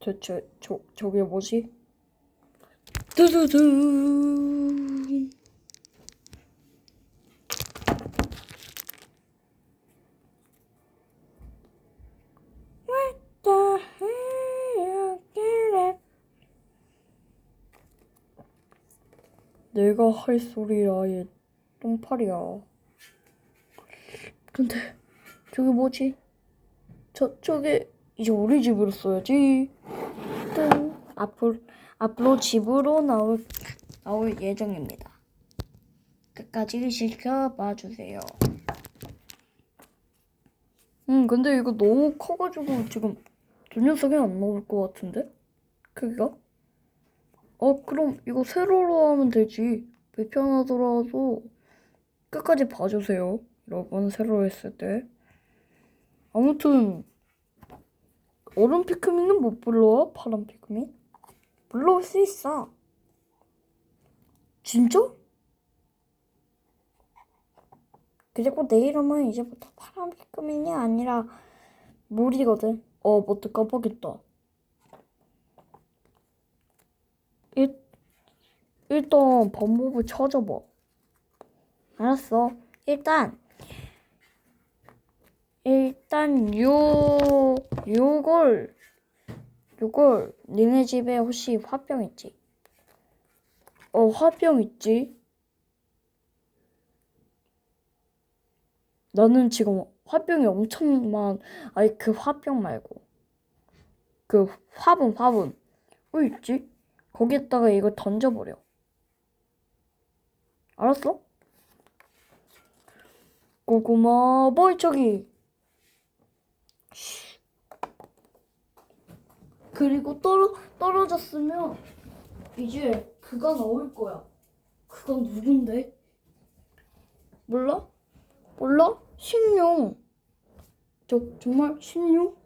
대체 저 저게 뭐지? 두두두. 내가 할 소리야 얘 똥팔이야. 근데 저게 뭐지? 저 저게 이제 우리 집으로 써야지. 뜬. 앞으로 앞으로 집으로 나올 나올 예정입니다. 끝까지 지켜봐 주세요. 음 근데 이거 너무 커가지고 지금 두 녀석이 안 나올 것 같은데? 크기가? 어 그럼 이거 세로로 하면 되지. 불편하더라도 끝까지 봐주세요. 여러분 세로로 했을 때. 아무튼 얼음 피크민은 못 불러와? 파란 피크민? 불러올 수 있어. 진짜? 그리고 내 이름은 이제부터 파란 피크민이 아니라 물이거든. 어, 뭐또 깜빡했다. 일, 일단 방법을 찾아봐. 알았어. 일단 일단 요 요걸 요걸 니네 집에 혹시 화병 있지? 어 화병 있지? 나는 지금 화병이 엄청 많 아니 그 화병 말고 그 화분 화분 어 있지? 거기에다가 이거 던져버려 알았어? 고구마 멀쩡이 그리고 떨어, 떨어졌으면 이제 그가 나올 거야. 그가 누군데? 몰라? 몰라? 신용. 저 정말 신용?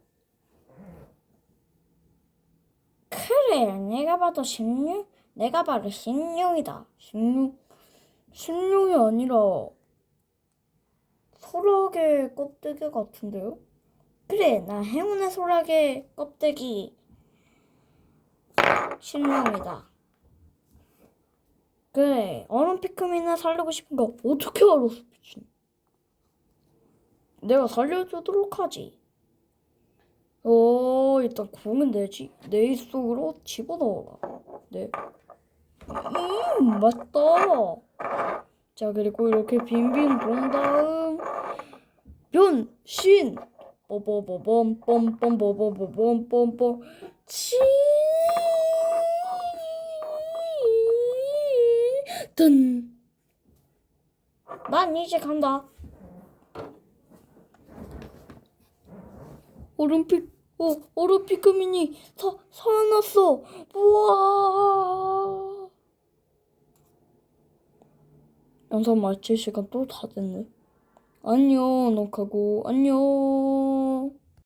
그래, 내가 봐도 신용. 내가 바로 신용이다. 신용. 신용이 아니라 소라게 껍데기 같은데요? 그래, 나 행운의 소라게 껍데기 신용이다. 그래, 얼음 피크민을 살리고 싶은 거 어떻게 알았어, 미친? 내가 살려주도록 하지. 어, 일단 구우면 되지. 내 입 속으로 집어넣어라. 네. 음, 맛있다. 자, 그리고 이렇게 빈빈 본 다음 변신. 뽀뽀뽀범 뻔뻔뽀뽀뽀범 치. 든. 난 이제 간다. 얼음픽, 어, 얼음 피크민이 사, 살아났어. 우와. 영상 마칠 시간 또 다 됐네. 안녕, 너 가고, 안녕.